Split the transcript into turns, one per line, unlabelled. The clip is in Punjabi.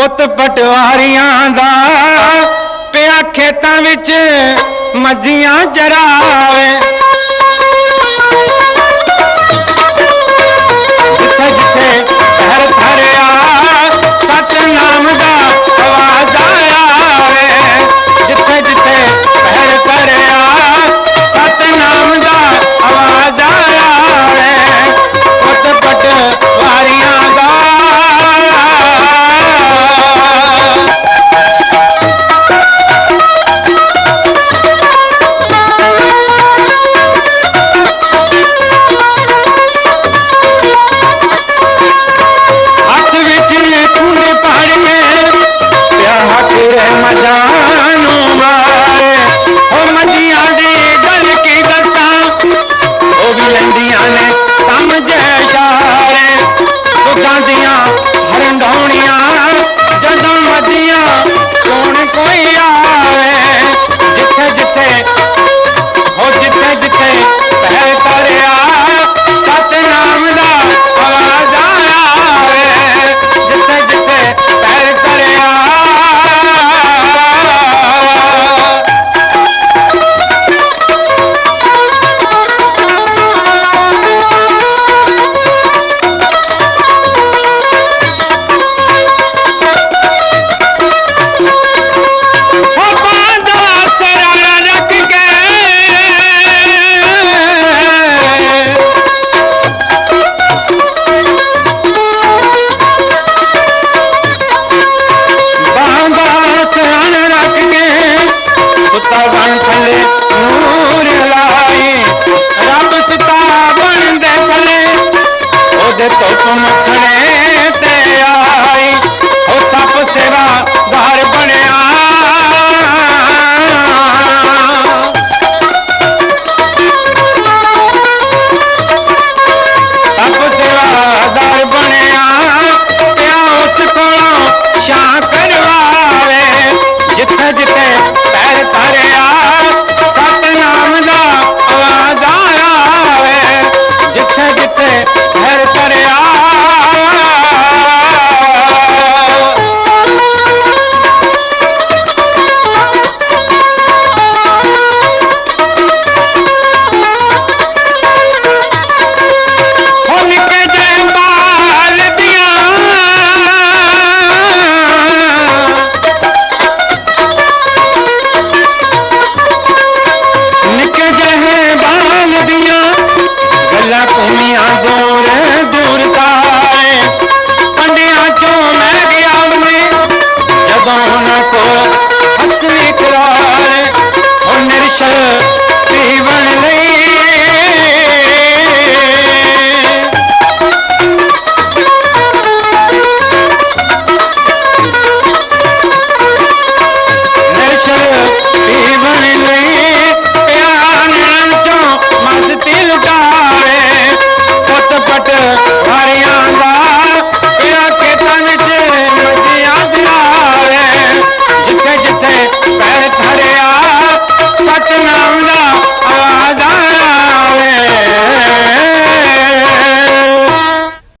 ਪੁੱਤ ਪਟਵਾਰੀਆਂ ਦਾ। ਪਿਆ ਖੇਤਾਂ ਵਿੱਚ ਮੱਝੀਆਂ ਚਰਾਵੇ। ਆਵੇ ਜਿੱਥੇ ਜਿੱਥੇ ਜਦ ਤੁਮ ਤੇ ਆਈ। ਹੋ ਸਭ ਸੇਵਾ ਘਰ ਬਣਿਆ sir.